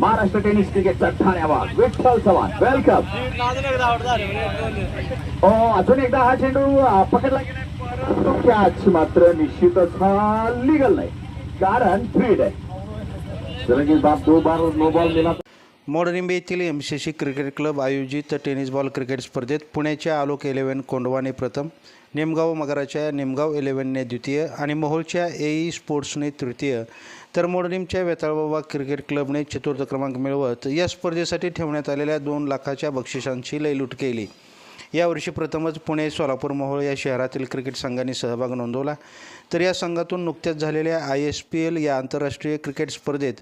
Maharashtra tennis क्रिकेटचा ठाण्यावा Vitthal Chavan welcome हो अजून एकदा हा चेंडू पकडला कॅच मात्र निश्चितच हा लिगल नाही. कारण फ्रीड आहे. जलंगी बाप दो बार नो बॉल दिला मोडनिंबे येथील M C C cricket club आयोजित टेनिस बॉल क्रिकेट स्पर्धेत पुण्याच्या आलोक इलेव्हन कोंडवाने प्रथम निमगाव मगराच्या निमगाव इलेव्हनने द्वितीय आणि मोहोळच्या एई स्पोर्ट्सने तृतीय. तर मोडनिमच्या वेताळबाबा क्रिकेट क्लबने चतुर्थ क्रमांक मिळवत या स्पर्धेसाठी ठेवण्यात आलेल्या दोन लाखाच्या बक्षिसांची लयलूट केली. यावर्षी प्रथमच पुणे सोलापूर मोहोळ या शहरातील क्रिकेट संघांनी सहभाग नोंदवला. तर या संघातून नुकत्याच झालेल्या आय एस पी एल या आंतरराष्ट्रीय क्रिकेट स्पर्धेत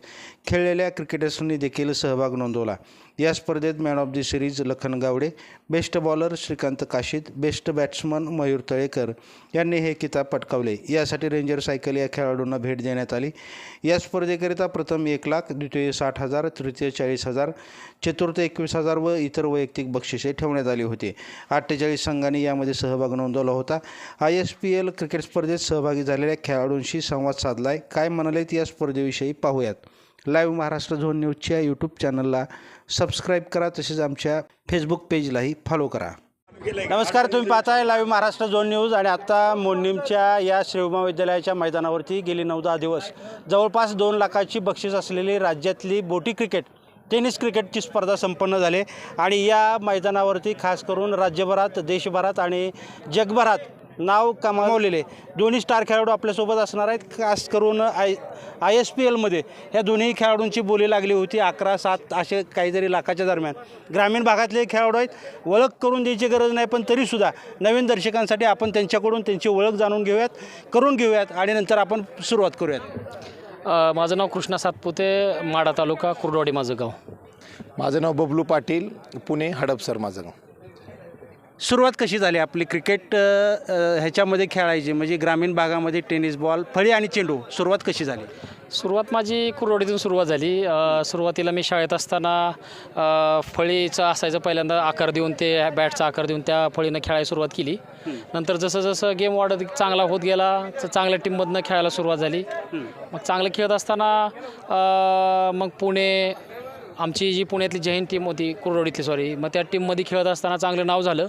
खेळलेल्या क्रिकेटर्सनी देखील सहभाग नोंदवला. या स्पर्धेत man of the series Lakhan Gawade best bowler Shrikant Kashid best batsman Mayur Talekar यांनी हे किताब पटकावले. यासाठी रेंजर सायकल या खेळाडूंना भेट देण्यात आली. या स्पर्धेकरिता प्रथम एक लाख द्वितीय साठ हजार तृतीय चाळीस हजार चतुर्थ एकवीस हजार व इतर वैयक्तिक बक्षिसे ठेवण्यात आली होती. अठ्ठेचाळीस संघांनी यामध्ये सहभाग नोंदवला होता. I S P L cricket स्पर्धेत सहभागी झालेल्या खेळाडूंशी संवाद साधलाय. काय म्हणालेत या स्पर्धेविषयी पाहूयात. लाईव्ह महाराष्ट्र झोन न्यूजच्या यूट्यूब चॅनलला सबस्क्राईब करा तसेच आमच्या फेसबुक पेजलाही फॉलो करा. नमस्कार तुम्ही पाहताय लाईव्ह महाराष्ट्र झोन न्यूज आणि आत्ता मोडनीमच्या या श्री महाविद्यालयाच्या मैदानावरती गेली नऊ दहा दिवस. जवळपास दोन लाखाची बक्षीस असलेली राज्यातली बोटी क्रिकेट टेनिस क्रिकेटची स्पर्धा संपन्न झाली. आणि या मैदानावरती खास करून राज्यभरात देशभरात आणि जगभरात नाव कमावलेले. दोन्ही स्टार खेळाडू आपल्यासोबत असणार आहेत. खास करून आय आय एस पी एलमध्ये ह्या दोन्ही खेळाडूंची बोली लागली होती अकरा सात असे काहीतरी लाखाच्या दरम्यान. ग्रामीण भागातले खेळाडू आहेत. ओळख करून द्यायची गरज नाही पण तरीसुद्धा नवीन दर्शकांसाठी आपण त्यांच्याकडून त्यांची ओळख जाणून घेऊयात करून घेऊयात आणि नंतर आपण सुरुवात करूयात. माझं नाव कृष्णा सातपुते माडा तालुका कुर्डवाडी माझं गाव. माझं नाव बबलू पाटील पुणे हडपसर माझं गाव. सुरुवात कशी झाली आपली क्रिकेट ह्याच्यामध्ये खेळायची? म्हणजे ग्रामीण भागामध्ये टेनिस बॉल फळी आणि चेंडू सुरुवात कशी झाली? सुरुवात माझी कुर्डवाडीतून सुरुवात झाली. सुरुवातीला मी शाळेत असताना फळीचं असायचं पहिल्यांदा आकार देऊन ते बॅटचा आकार देऊन त्या फळीनं खेळायला सुरुवात केली. नंतर जसं जसं गेम वाढत चांगला होत गेला तर चांगल्या टीममधनं खेळायला सुरुवात झाली. मग चांगलं खेळत असताना मग पुणे आमची जी पुण्यातली जैन टीम होती कुरडोडीतली सॉरी मग त्या टीममध्ये खेळत असताना चांगलं नाव झालं.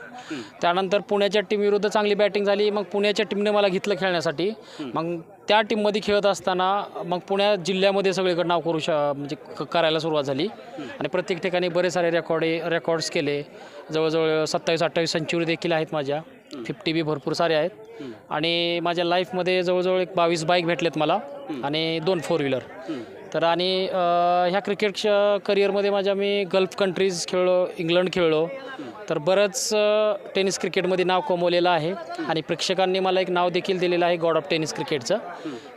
त्यानंतर पुण्याच्या टीमविरुद्ध चांगली बॅटिंग झाली. मग पुण्याच्या टीमने मला घेतलं खेळण्यासाठी. मग त्या टीममध्ये खेळत असताना मग पुण्या जिल्ह्यामध्ये सगळीकडे नाव करू श म्हणजे क- करायला सुरुवात झाली. आणि प्रत्येक ठिकाणी बरेच सारे रेकॉर्ड रेकॉर्ड्स केले. जवळजवळ सत्तावीस अठ्ठावीस सेंचुरी देखील आहेत माझ्या. फिफ्टी बी भरपूर सारे आहेत. आणि माझ्या लाईफमध्ये जवळजवळ एक बावीस बाईक भेटलेत मला. आणि दोन फोर व्हीलर तर आणि ह्या क्रिकेट करिअरमध्ये माझ्या मी गल्फ कंट्रीज खेळलो इंग्लंड खेळलो. तर बरंच टेनिस क्रिकेटमध्ये नाव कमवलेलं आहे. आणि प्रेक्षकांनी मला एक नाव देखील दिलेलं आहे गॉड ऑफ टेनिस क्रिकेटचं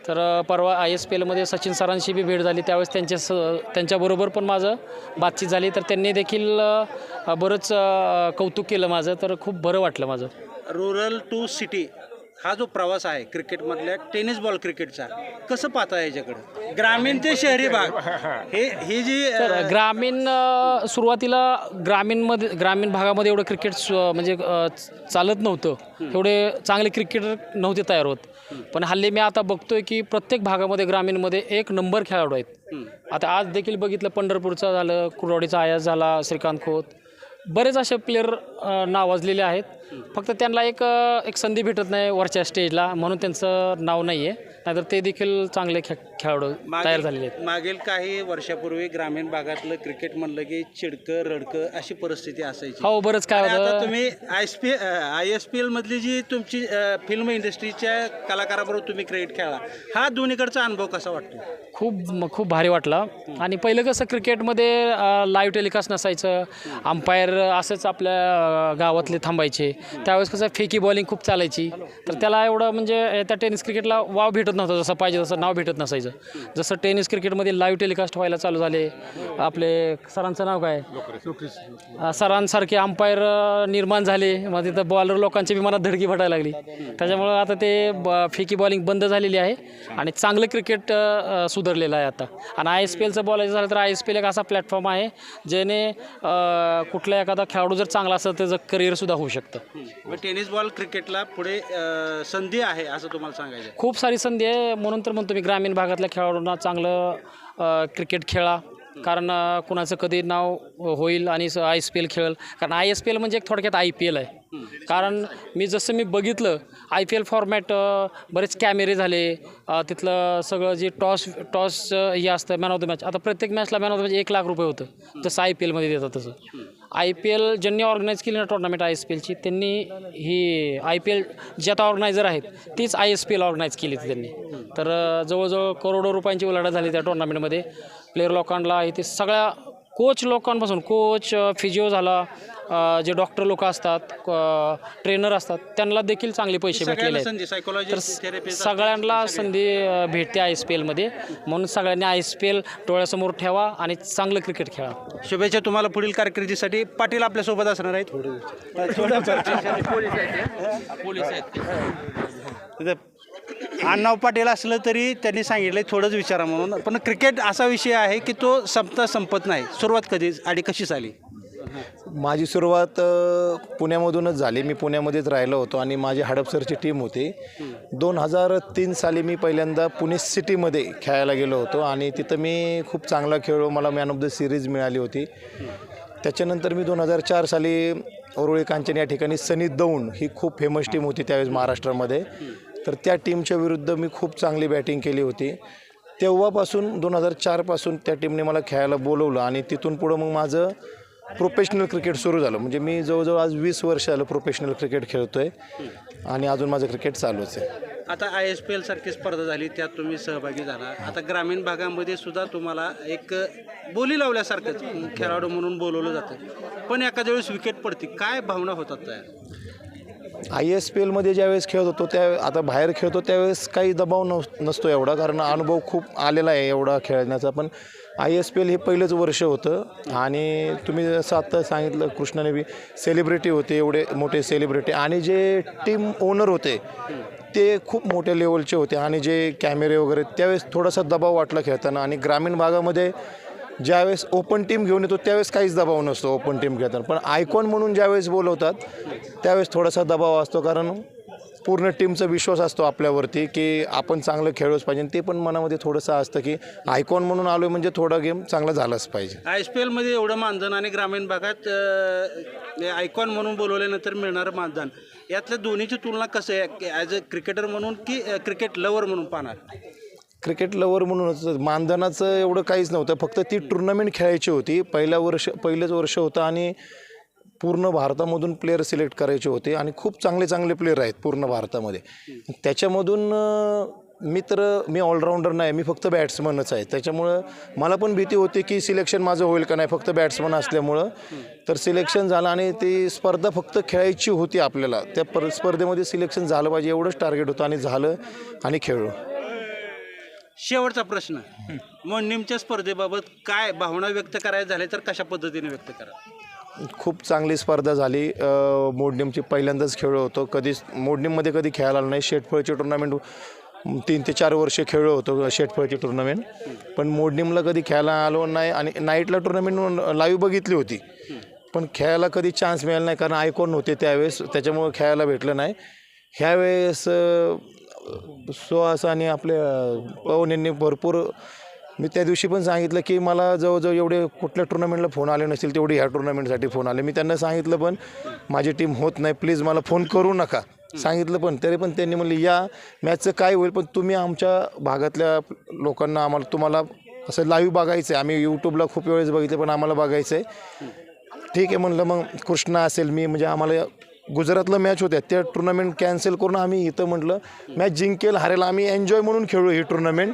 तर परवा आय एस पी एलमध्ये सचिन सरांशी बी भेट झाली. त्यावेळेस त्यांच्या स त्यांच्याबरोबर पण माझं बातचीत झाली. तर त्यांनी देखील बरंच कौतुक केलं माझं. तर खूप बरं वाटलं माझं. रुरल टू सिटी हा जो प्रवास आहे क्रिकेटमधल्या टेनिस बॉल क्रिकेटचा कसं पाहता याच्याकडे? ग्रामीण ते शहरी भाग. हे ही जी अ, तर ग्रामीण अ, सुरुवातीला ग्रामीणमध्ये ग्रामीण भागामध्ये एवढं क्रिकेट म्हणजे अ, चालत नव्हतं. एवढे चांगले क्रिकेटर नव्हते तयार होत. पण हल्ली मी आता बघतोय की प्रत्येक भागामध्ये ग्रामीणमध्ये एक नंबर खेळाडू आहेत. आता आज देखील बघितलं पंढरपूरचा झालं कुरवाडीचा आयास झाला श्रीकांत खोत. बरेच असे प्लेअर नावाजलेले आहेत. फक्त त्यांना एक एक संधी भेटत नाही वरच्या स्टेजला म्हणून त्यांचं नाव नाही आहे नाहीतर ते देखील चांगले खे खेळाडू तयार झालेले आहेत. मागील काही वर्षापूर्वी ग्रामीण भागातलं क्रिकेट म्हणलं की चिडकं रडकं अशी परिस्थिती असायची. हो बरंच काय होतं. तुम्ही I S P I S P एलमधली जी तुमची फिल्म इंडस्ट्रीच्या कलाकाराबरोबर तुम्ही क्रिकेट खेळला हा दोन्हीकडचा अनुभव कसा वाटतो? खूप खूप भारी वाटलं. आणि पहिलं कसं क्रिकेटमध्ये लाईव्ह टेलिकास्ट नसायचं. अंपायर असंच आपल्या गावातले थांबायचे. त्यावेळेस कसं फेकी बॉलिंग खूप चालायची. तर त्याला एवढं म्हणजे त्या टेनिस क्रिकेटला वाव भेटत नव्हतं जसं पाहिजे तसं नाव भेटत नसायचं. जसं टेनिस क्रिकेटमध्ये लाईव्ह टेलिकास्ट व्हायला चालू झाले आपले सरांचं नाव काय? सरांसारखे अंपायर निर्माण झाले. मग तिथं बॉलर लोकांची विमानात धडकी भटायला लागली. त्याच्यामुळं आता ते ब फेकी बॉलिंग बंद झालेली आहे आणि चांगलं क्रिकेट सुधारलेलं आहे आता. आणि आय एस पी एलचं बोलायचं झालं तर आय एस पी एल एक असा प्लॅटफॉर्म आहे ज्याने कुठला एखादा खेळाडू जर चांगला असेल त्याचं करिअरसुद्धा होऊ शकतं. मग टेनिस बॉल क्रिकेटला पुढे अ, संधी आहे असं तुम्हाला सांगायचं आहे. खूप सारी संधी आहे. म्हणून तर म्हणतो मी ग्रामीण भागातल्या खेळाडूंना चांगलं अ, क्रिकेट खेळा. कारण अ, कुणाचं कधी नाव होईल आणि आय एस पी एल खेळेल. कारण आय एस पी एल म्हणजे एक थोडक्यात आय पी एल आहे. कारण मी जसं मी बघितलं आय पी एल फॉर्मॅट बरेच कॅमेरे झाले. अ, तिथलं सगळं जे टॉस टॉस हे असतं मॅन ऑफ द मॅच आता प्रत्येक मॅचला मॅन ऑफ द मॅच एक लाख रुपये होतं. जसं आय पी एलमध्ये देतात तसं. आय पी एल ज्यांनी ऑर्गनाईज केली ना टुर्नामेंट आय एस पी एलची त्यांनी ही आय पी एल जे आता ऑर्गनायझर आहेत तीच I S P L organise केली होती त्यांनी. तर जवळजवळ करोडो रुपयांची उलाढाल झाली त्या टुर्नामेंटमध्ये. प्लेअर लोकांना इथे सगळ्या कोच लोकांपासून कोच फिजिओ झाला जे डॉक्टर लोक असतात ट्रेनर असतात त्यांना देखील चांगले पैसे भेटलेले आहेत. तर सायकोलॉजी सगळ्यांना संधी भेटते आय एस पी एलमध्ये म्हणून सगळ्यांनी आय एस पी एल डोळ्यासमोर ठेवा आणि चांगलं क्रिकेट खेळा. शुभेच्छा तुम्हाला पुढील कारकिर्दीसाठी. पाटील आपल्यासोबत असणार आहेत. पोलीस अण्णाव पाटील असलं तरी त्यांनी सांगितलं थोडंच विचारा म्हणून. पण क्रिकेट असा विषय आहे की तो संपता संपत नाही. सुरुवात कधी आणि कशी झाली? माझी सुरुवात पुण्यामधूनच झाली. मी पुण्यामध्येच राहिलो होतो आणि माझी हडपसरची टीम होती. दोन हजार तीन साली मी पहिल्यांदा पुणे सिटीमध्ये खेळायला गेलो होतो आणि तिथं मी खूप चांगला खेळलो मला मॅन ऑफ द सिरीज मिळाली होती. त्याच्यानंतर मी दोन हजार चार साली ओरोळी कांचन या ठिकाणी सनी दौंड ही खूप फेमस टीम होती त्यावेळेस महाराष्ट्रामध्ये. तर त्या टीमच्या विरुद्ध मी खूप चांगली बॅटिंग केली होती. तेव्हापासून दोन हजार चारपासून त्या टीमने मला खेळायला बोलवलं आणि तिथून पुढं मग माझं प्रोफेशनल क्रिकेट सुरू झालं. म्हणजे मी जवळजवळ आज वीस वर्ष झालं प्रोफेशनल क्रिकेट खेळतो आहे आणि अजून माझं क्रिकेट चालूच आहे. आता आय एस पी एल सारखी स्पर्धा झाली त्यात तुम्ही सहभागी झाला. आता ग्रामीण भागामध्ये सुद्धा तुम्हाला एक बोली लावल्यासारखंच खेळाडू म्हणून बोलवलं जातं. पण एखाद्या वेळेस विकेट पडते. काय भावना होतात त्या? आय एस पी एलमध्ये ज्यावेळेस खेळत होतो त्या आता बाहेर खेळतो त्यावेळेस काही दबाव नस नसतो एवढा कारण अनुभव खूप आलेला आहे एवढा खेळण्याचा. पण आय एस पी एल हे पहिलंच वर्ष होतं आणि तुम्ही जसं आत्ता सांगितलं कृष्णाने बी सेलिब्रिटी होते एवढे मोठे सेलिब्रिटी. आणि जे टीम ओनर होते ते खूप मोठ्या लेवलचे होते. आणि जे कॅमेरे वगैरे त्यावेळेस थोडासा दबाव वाटला खेळताना. आणि ग्रामीण भागामध्ये ज्यावेळेस ओपन टीम घेऊन येतो त्यावेळेस काहीच दबाव नसतो ओपन टीम घेताना पण आयकॉन म्हणून ज्यावेळेस बोलवतात त्यावेळेस थोडासा दबाव असतो कारण पूर्ण टीमचा विश्वास असतो आपल्यावरती की आपण चांगलं खेळलोच पाहिजे. ते पण मनामध्ये थोडंसं असतं की आयकॉन म्हणून आलो म्हणजे थोडा गेम चांगला झालाच पाहिजे. आय एस पी एलमध्ये एवढं मानधन आणि ग्रामीण भागात आयकॉन म्हणून बोलवल्यानंतर मिळणारं मानधन. यातल्या दोन्हीची तुलना कसं आहे? ॲज अ क्रिकेटर म्हणून की क्रिकेट लवर म्हणून पाहणार? क्रिकेट लवर म्हणूनच मानधनाचं एवढं काहीच नव्हतं. फक्त ती टुर्नामेंट खेळायची होती. पहिल्या वर्ष पहिलंच वर्ष होतं आणि पूर्ण भारतामधून प्लेयर सिलेक्ट करायचे होते आणि खूप चांगले चांगले प्लेयर आहेत पूर्ण भारतामध्ये. त्याच्यामधून मी तर मी ऑलराऊंडर नाही मी फक्त बॅट्समनच आहे. त्याच्यामुळं मला पण भीती होती की सिलेक्शन माझं होईल का नाही. फक्त बॅट्समन असल्यामुळं. तर सिलेक्शन झालं आणि ती स्पर्धा फक्त खेळायची होती आपल्याला. त्या पर स्पर्धेमध्ये सिलेक्शन झालं पाहिजे एवढंच टार्गेट होतं आणि झालं आणि खेळलो. शेवटचा प्रश्न. निमच्या स्पर्धेबाबत काय भावना व्यक्त करायला झाले तर कशा पद्धतीने व्यक्त करा? खूप चांगली स्पर्धा झाली. अ, मोडणीमची पहिल्यांदाच खेळलो होतो. कधीच मोडणीममध्ये कधी खेळायला आलो नाही. शेटफळची टुर्नामेंट तीन ते चार वर्ष खेळलो होतो शेटफळची टुर्नामेंट पण मोडणीमला कधी खेळायला आलो नाही आणि नाईटला टुर्नामेंट लाईव्ह बघितली होती. पण खेळायला कधी चान्स मिळाला नाही कारण आयकॉन होते त्यावेळेस. त्याच्यामुळं खेळायला भेटलं नाही. ह्यावेळेस सुहास आणि आपल्या पवन भरपूर मी त्या दिवशी पण सांगितलं की मला जवळजवळ एवढे कुठल्या टुर्नामेंटला फोन आले नसतील तेवढे ह्या टुर्नामेंटसाठी फोन आले. मी त्यांना सांगितलं पण माझी टीम होत नाही प्लीज मला फोन करू नका. सांगितलं पण तरी पण त्यांनी म्हणले या मॅचचं काय होईल पण तुम्ही आमच्या भागातल्या लोकांना आम्हाला तुम्हाला असं लाईव्ह बघायचं आहे आम्ही यूट्यूबला खूप वेळेस बघितलं पण आम्हाला बघायचं आहे ठीक आहे म्हणलं मग कृष्णा असेल मी म्हणजे आम्हाला गुजरातला मॅच होत्या. त्या टुर्नामेंट कॅन्सल करून आम्ही इथं म्हटलं मॅच जिंकेल हरेल आम्ही एन्जॉय म्हणून खेळू ही टुर्नामेंट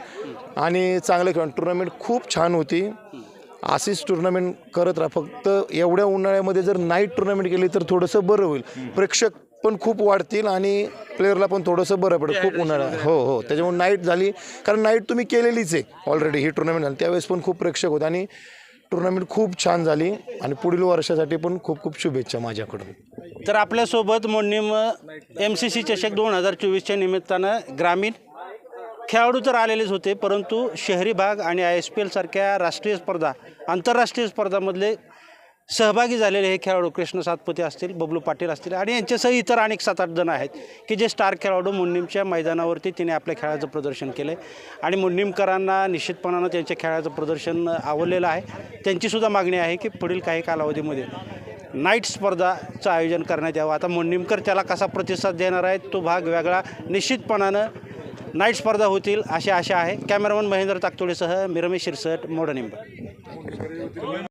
आणि चांगलं खेळ. टुर्नामेंट खूप छान होती. अशीच टुर्नामेंट करत राहा. फक्त एवढ्या उन्हाळ्यामध्ये जर नाईट टुर्नामेंट केली तर थोडंसं बरं होईल. प्रेक्षक पण खूप वाढतील आणि प्लेअरला पण थोडंसं बरं पडेल. खूप उन्हाळा. हो हो. त्याच्यामुळे नाईट झाली. कारण नाईट तुम्ही केलेलीच आहे ऑलरेडी ही टुर्नामेंट झाली. त्यावेळेस पण खूप प्रेक्षक होते. आणि टुर्नामेंट खूप छान झाली आणि पुढील वर्षासाठी पण खूप खूप शुभेच्छा माझ्याकडून. तर आपल्यासोबत मोडणीम एम सी सी चषक दोन हजार चोवीसच्या निमित्तानं ग्रामीण खेळाडू तर आलेलेच होते परंतु शहरी भाग आणि आय एस पी एलसारख्या राष्ट्रीय स्पर्धा आंतरराष्ट्रीय स्पर्धामधले सहभागी झालेले हे खेळाडू कृष्ण सातपुते असतील बबलू पाटील असतील आणि यांच्यासह इतर अनेक सात आठ जण आहेत की जे स्टार खेळाडू मुन्नीमच्या मैदानावरती तिने आपल्या खेळाचं प्रदर्शन केलं आहे आणि मुन्नीमकरांना निश्चितपणानं त्यांच्या खेळाचं प्रदर्शन आवडलेलं आहे. त्यांचीसुद्धा मागणी आहे की पुढील काही कालावधीमध्ये नाईट स्पर्धाचं आयोजन करण्यात यावं. आता मुन्नीमकर त्याला कसा प्रतिसाद देणार आहे तो भाग वेगळा. निश्चितपणानं नाईट स्पर्धा होतील अशी आशा आहे. कॅमेरामन महेंद्र ताकतोडेसह मिरमेश शिरसट मोडनिंब.